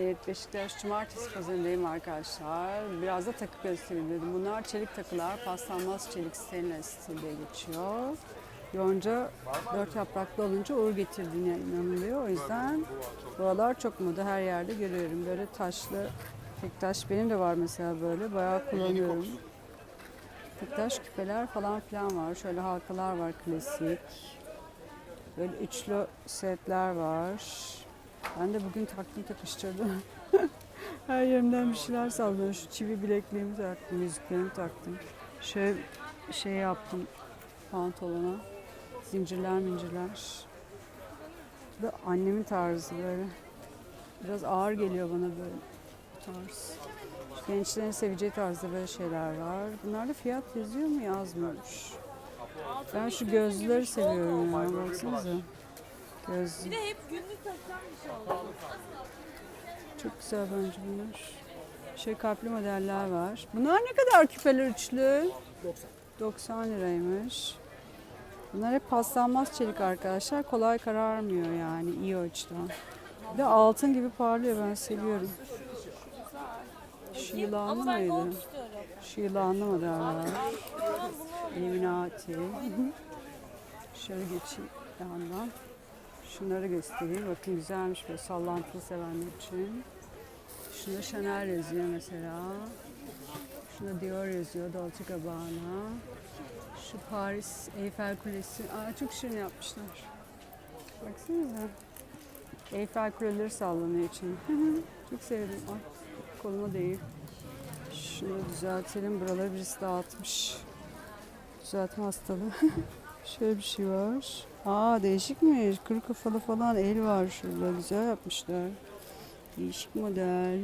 Evet Beşiktaş Cumartesi pazarındayım arkadaşlar. Biraz da takı göstereyim dedim. Bunlar çelik takılar. Paslanmaz çelik stainless diye geçiyor. Yonca dört yapraklı olunca uğur getirdiğine inanılıyor. O yüzden buralar çok moda her yerde görüyorum. Böyle taşlı tek taş benim de var mesela böyle. Bayağı kullanıyorum. Tek taş küpeler falan filan var. Şöyle halkalar var klasik. Böyle üçlü setler var. Ben de bugün taktım takıştırdım. Her yerimden bir şeyler sallıyorum. Şu çivi bilekliğimi taktım, yüzüklerimi taktım. Şöyle şey yaptım pantolona. Zincirler mincirler. Bu da annemin tarzı böyle. Biraz ağır geliyor bana böyle bu tarz. Gençlerin seveceği tarzda böyle şeyler var. Bunlarda fiyat yazıyor mu yazmıyormuş. Ben şu gözlüleri seviyorum ya. Baksanıza. Gözlü. Bir de hep günlük takılan bir şey oldu. Çok güzel bence bunlar. Şey kalpli modeller var. Bunlar ne kadar küpeler üçlü? 90. 90 liraymış. Bunlar hep paslanmaz çelik arkadaşlar. Kolay kararmıyor yani iyi açıdan. Bir de altın gibi parlıyor ben seviyorum. Gold mıydı? var. Tamam bunu Illuminati. Şöyle geçeyim yandan. Şunları göstereyim. Bakın güzelmiş böyle sallantılı sevenler için. Şunda Chanel yazıyor mesela. Şunda Dior yazıyor. Dolce Gabbana. Şu Paris Eiffel Kulesi. Aa, çok şirin yapmışlar. Baksanıza. Eiffel Kuleleri sallanıyor için. çok sevdim. Ay, koluma değil. Şunu düzeltelim. Buraları birisi dağıtmış. Düzeltme hastalığı. Şöyle bir şey var. Aa değişikmiş. Kuru kafalı falan el var şurada. Güzel yapmışlar. Değişik model.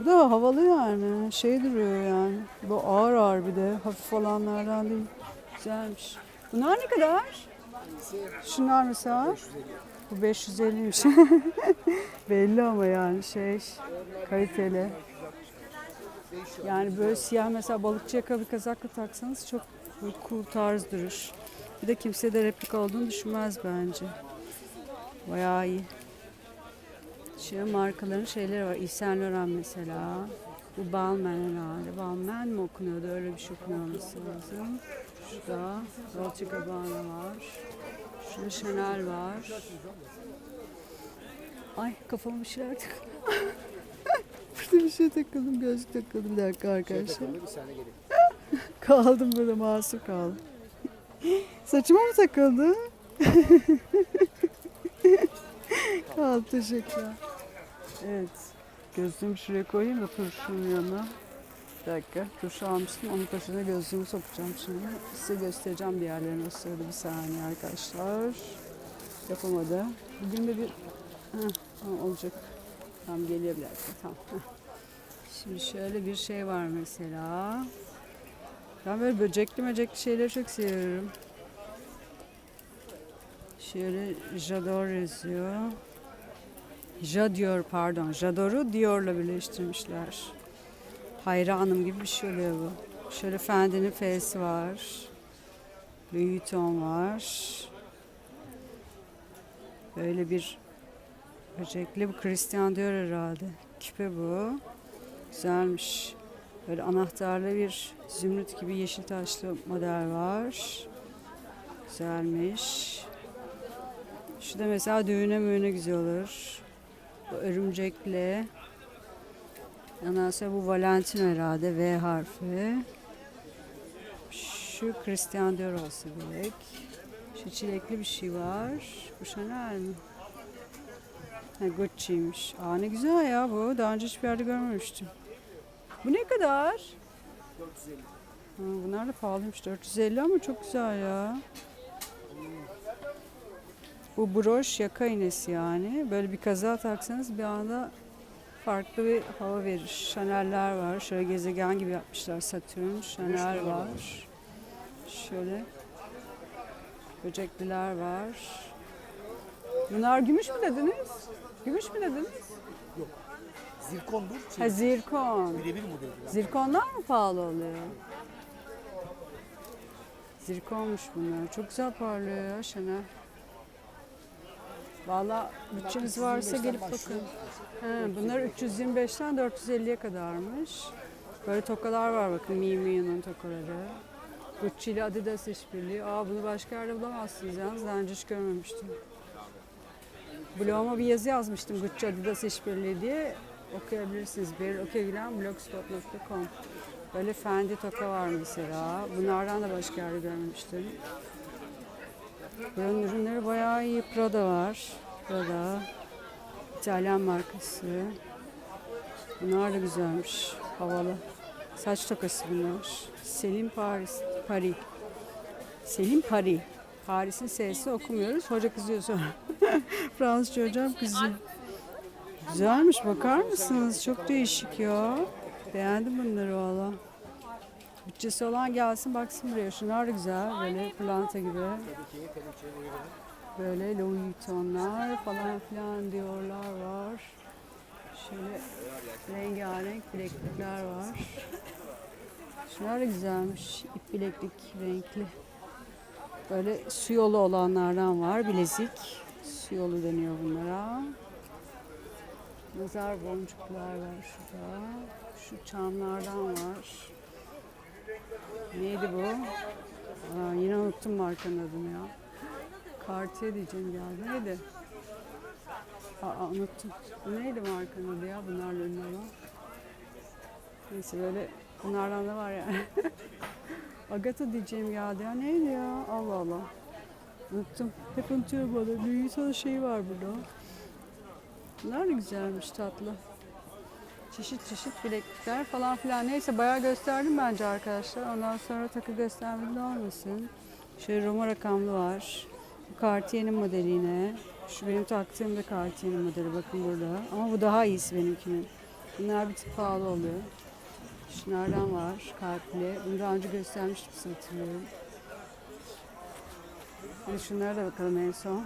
Bu da havalı yani. Şey duruyor yani. Bu ağır ağır bir de. Hafif olanlardan değil. Güzelmiş. Bunlar ne kadar? Şunlar mesela? Bu 550'ymiş. Belli ama yani şey kaliteli. Yani böyle siyah mesela balıkçı yaka bir kazakla taksanız çok cool tarz durur. Bir de kimse de replika olduğunu düşünmez bence. Bayağı iyi. Şu markaların şeyleri var. Yves Saint Laurent mesela. Bu Balmain herhalde. Balmain mi okunuyordu? Öyle bir şey okunuyor olması lazım. Şurada Dolce Gabbana var. Şurada Chanel var. Ay kafama bir şeyler takıldı. Burada bir şey takıldım. Gözlük takıldım. Bir dakika arkadaşlar. Kaldım burada masum kaldım. Saçıma mı takıldı? Kaldı teşekkürler. Evet. Gözlüğümü şuraya koyayım da turşunun yanına. Bir dakika. Turşu almıştım. Onun peşine gözlüğümü sokacağım şimdi. Size göstereceğim diğerlerini o sırada bir saniye arkadaşlar. Yapamadı. Bugün de bir... Heh, olacak. Tamam geliyor bir dakika. Tamam. Şimdi şöyle bir şey var mesela. Ben böyle böcekli böcekli şeyleri çok seviyorum. Şöyle Jador yazıyor. Jadior pardon. Jador'u Dior'la birleştirmişler. Hayranım gibi bir şey oluyor bu. Şöyle Fendi'nin F'si var. Louis Vuitton var. Böyle bir böcekli bu Christian Dior herhalde. Küpe bu. Güzelmiş. Böyle anahtarlı bir zümrüt gibi yeşil taşlı model var. Güzelmiş. Şu da mesela düğüne müğüne güzel olur. Bu örümcekli. Ondan sonra bu Valentino herhalde V harfi. Şu Christian Dior olsa gerek. Şu çilekli bir şey var. Bu Chanel mi? Gucci'ymiş. Aa ne güzel ya bu. Daha önce hiçbir yerde görmemiştim. Bu ne kadar? 450. Ha, bunlar da pahalıymış 450 ama çok güzel ya. Bu broş yaka iğnesi yani. Böyle bir kaza taksanız bir anda farklı bir hava verir. Chanel'ler var. Şöyle gezegen gibi yapmışlar Satürn. Chanel var. Şöyle böcekliler var. Bunlar gümüş mü dediniz? Gümüş mü dediniz? Zirkondur. Ha zirkon. Birebir modeli. Zirkonlar mı pahalı oluyor? Zirkonmuş bunlar. Çok güzel parlıyor ya Şener. Valla bütçeniz varsa gelip bakın. He, bunlar 325'ten 450'ye kadarmış. Böyle tokalar var bakın Miu Miu'nun tokaları. Gucci ile Adidas işbirliği. Aa bunu başka yerde bulamazsınız yalnız. Daha önce hiç görmemiştim. Bloguma bir yazı yazmıştım Gucci Adidas işbirliği diye. Okuyabilirsiniz. Bir okuyabilen blogspot.com Böyle Fendi toka var mesela. Bunlardan da başka yerde görmemiştim. Buranın ürünleri bayağı iyi. Prada var. Prada. İtalyan markası. Bunlar da güzelmiş. Havalı. Saç tokası bunlar. Selim Paris. Paris. Selim Paris. Paris'in S'si okumuyoruz. Hoca kızıyor sonra. Fransızca hocam kızıyor. Güzelmiş bakar mısınız? Çok değişik ya. Beğendim bunları valla. Bütçesi olan gelsin baksın buraya. Şunlar da güzel. Böyle pırlanta gibi. Böyle Louis Vuitton'lar falan filan diyorlar var. Şöyle rengarenk bileklikler var. Şunlar da güzelmiş. İp bileklik renkli. Böyle su yolu olanlardan var. Bilezik. Su yolu deniyor bunlara. Nazar boncuklar var şurada. Şu çamlardan var. Neydi bu? Aa, yine unuttum markanın adını ya. Cartier diyeceğim geldi. Neydi? Aa, unuttum. Bu neydi markanın adı ya? Bunlarla ünlü olan. Neyse böyle bunlardan da var yani. Agatha diyeceğim geldi ya. Neydi ya? Allah Allah. Unuttum. Hep unutuyorum bana. Dünyasal şey var burada. Bunlar da güzelmiş tatlı. Çeşit çeşit bileklikler falan filan. Neyse bayağı gösterdim bence arkadaşlar. Ondan sonra takı göstermedi de olmasın. Şöyle Roma rakamlı var. Bu Cartier'in modeli yine. Şu benim taktığım da Cartier'in modeli bakın burada. Ama bu daha iyisi benimkinin. Bunlar bir tık pahalı oluyor. Şunlardan var kalpli. Bunu daha önce göstermiştim size hatırlıyorum. Hadi şunlara da bakalım en son.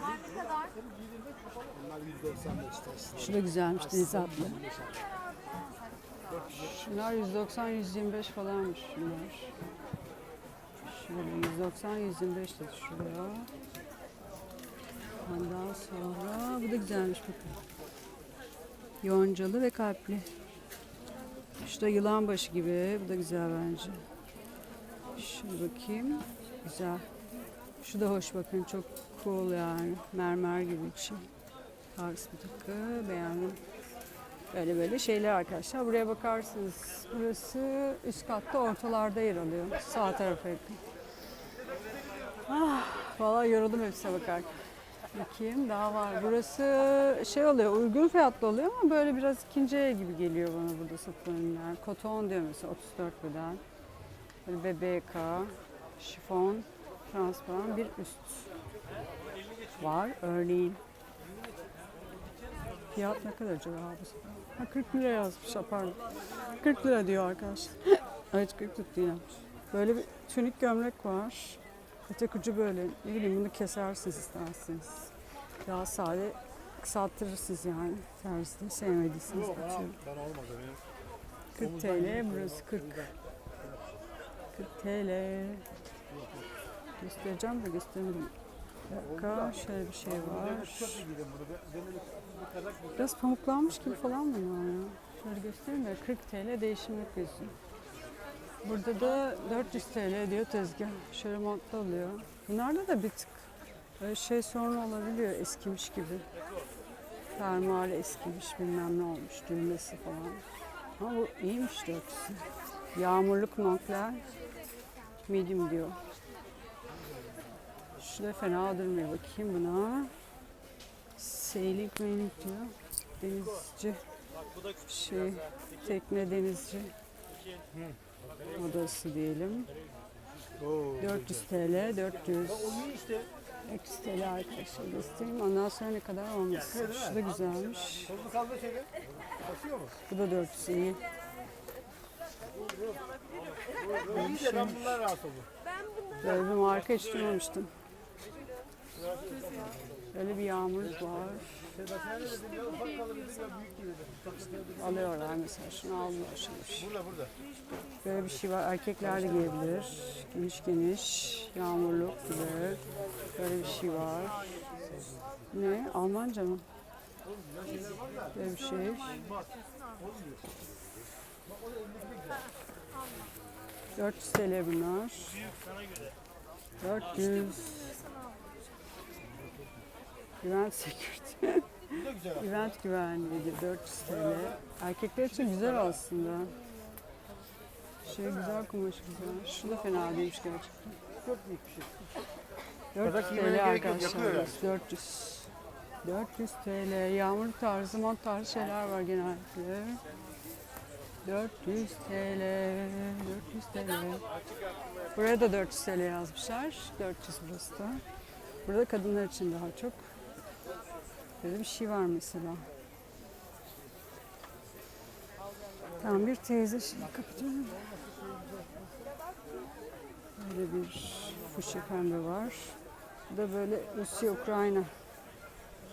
Şu da güzelmiş deniz atlı. Şunlar 190-125 falanmış şunlar. Şöyle 190-125 dedi şuraya. Ondan sonra bu da güzelmiş bakın. Yoncalı ve kalpli. Şu da yılan başı gibi. Bu da güzel bence. Şuna bakayım. Güzel. Şu da hoş bakın. Çok cool yani. Mermer gibi içi. Tarz bir takı. Beğendim. Böyle böyle şeyler arkadaşlar. Buraya bakarsınız. Burası üst katta ortalarda yer alıyor. Sağ tarafa yakın. Ah, vallahi yoruldum hepsine bakarken. Bakayım daha var. Burası şey oluyor, uygun fiyatlı oluyor ama böyle biraz ikinci el gibi geliyor bana burada satılan ürünler. Koton diyor mesela 34 beden. BBK, şifon, transparan bir üst var örneğin. Fiyat ne kadar acaba bu? Ha 40 lira yazmış pardon. 40 lira diyor arkadaşlar. evet 40 tuttu yine. Böyle bir tünik gömlek var. Ötek ucu böyle. Ne bileyim bunu kesersiniz isterseniz. Daha sade kısalttırırsınız yani. Terzide sevmediyseniz benim. 40 TL burası 40. 40 TL. Göstereceğim de gösteremedim. Bir dakika şöyle bir şey var. Biraz pamuklanmış gibi falan mı ya? Şöyle göstereyim de 40 TL değişimlik gözü. Burada da 400 TL diyor tezgah. Şöyle oluyor. Bunlarda da bir tık böyle şey sorun olabiliyor eskimiş gibi. Fermuarı eskimiş bilmem ne olmuş düğmesi falan. Ama bu iyiymiş dörtüsü. Yağmurluk montlar medium diyor. Şu da fena durmuyor. Bakayım buna. Sailing mailing diyor. Denizci. Şey, tekne denizci. Odası diyelim. 400 TL, 400. 400 TL arkadaşlar göstereyim. Ondan sonra ne kadar olmasın. Şu da güzelmiş. Bu da 400 iyi. İyi de ben rahatsız oldum. Böyle bir marka hiç duymamıştım. Böyle bir yağmurluk var. Alıyorlar mesela şunu aldılar şimdi. Burada burada. Böyle bir şey var. Erkekler de giyebilir. Geniş geniş. Yağmurluk gibi. Böyle bir şey var. Ne? Almanca mı? Böyle bir şey. ...400 TL bunlar. 400. Güven Security. Event güvenliği diyor, 400 TL. Erkekler için güzel aslında. Şey güzel kumaş güzel. Şu da fena değilmiş gerçekten. Çok büyük bir şey. 400 Kazak giymene TL arkadaşlar. yakıyor yani. 400. 400 TL. Yağmur tarzı, mont tarzı şeyler var genellikle. 400 TL. 400 TL. Buraya da 400 TL yazmışlar. 400 burası da. Burada kadınlar için daha çok. Böyle bir şey var mesela. Tamam bir teyze şimdi kapatıyorum. Böyle bir fuşya pembe var. Bu da böyle Rusya Ukrayna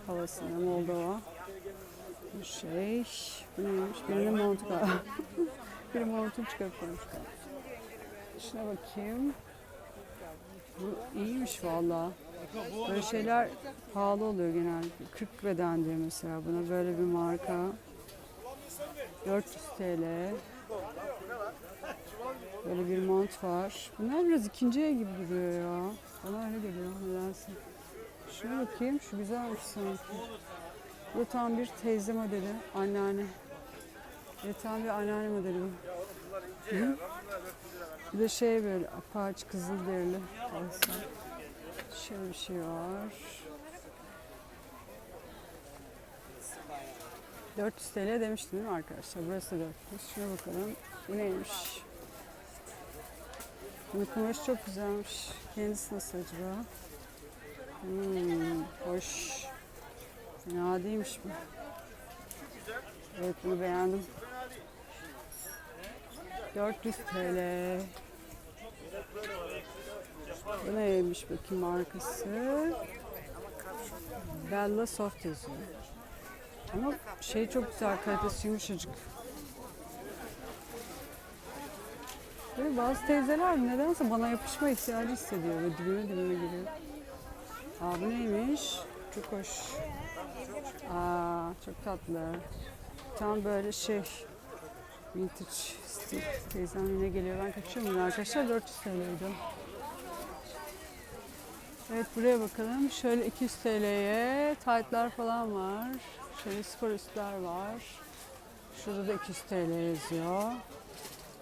havasında Moldova. Bu şey, bu neymiş? Birinin montu galiba. Biri montunu çıkarıp koymuş. Şuna bakayım. Bu iyiymiş valla. Böyle şeyler pahalı oluyor genellikle. 40 beden diyor mesela buna böyle bir marka. 400 TL. Böyle bir mont var. Bunlar biraz ikinciye gibi duruyor ya. Bana öyle geliyor nedense. Şuna bakayım. Şu güzelmiş sanki. Bu tam bir teyze modeli. Anneanne. Evet tam bir anneanne modeli bu. Bir de şey böyle apaç kızıl derili. Aslında. Şöyle bir şey var. 400 TL demiştim değil mi arkadaşlar? Burası da 400. Şuna bakalım. Bu neymiş? Bu kumaş çok güzelmiş. Kendisi nasıl acaba? Hmm, hoş. Fena değilmiş bu. Evet bunu beğendim. 400 TL. Neymiş bakayım markası? Bella Soft yazıyor. Ama şey çok güzel, kalitesi yumuşacık. Böyle bazı teyzeler nedense bana yapışma ihtiyacı hissediyor ve dibime dibime giriyor. Aa bu neymiş? Çok hoş. Aa çok tatlı. Tam böyle şey vintage stil. Teyzem yine geliyor. Ben kaçıyorum arkadaşlar. 400 TL'ydi. Evet buraya bakalım. Şöyle 200 TL'ye taytlar falan var. Şöyle spor üstler var. Şurada da 200 TL yazıyor.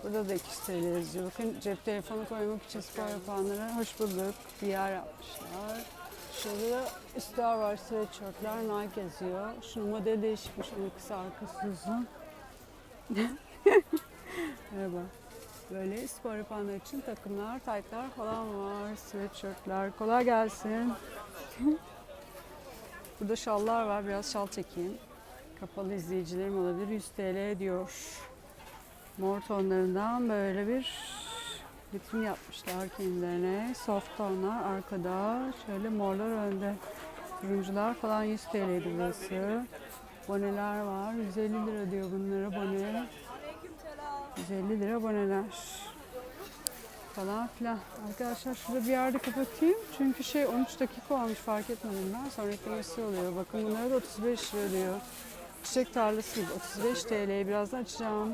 Burada da 200 TL yazıyor. Bakın cep telefonu koymak için spor yapanlara hoş bulduk. Bir yer yapmışlar. Şurada da üstler var, sweatshirtler, Nike yazıyor. Şunun modeli değişikmiş, onun kısa arkası uzun. Merhaba. Böyle spor yapanlar için takımlar, taytlar falan var, sweatshirtler. Kolay gelsin. Burada şallar var, biraz şal çekeyim. Kapalı izleyicilerim olabilir. 100 TL diyor. Mor tonlarından böyle bir vitrin yapmışlar kendilerine. Soft tonlar arkada. Şöyle morlar önde. Turuncular falan 100 TL'ydi burası. Boneler var. 150 lira diyor bunlara bone. 150 lira boneler. Falan filan. Arkadaşlar şurada bir yerde kapatayım. Çünkü şey 13 dakika olmuş fark etmedim ben. Sonra eklemesi oluyor. Bakın bunlara da 35 lira diyor. Çiçek tarlası gibi 35 TL'ye birazdan açacağım.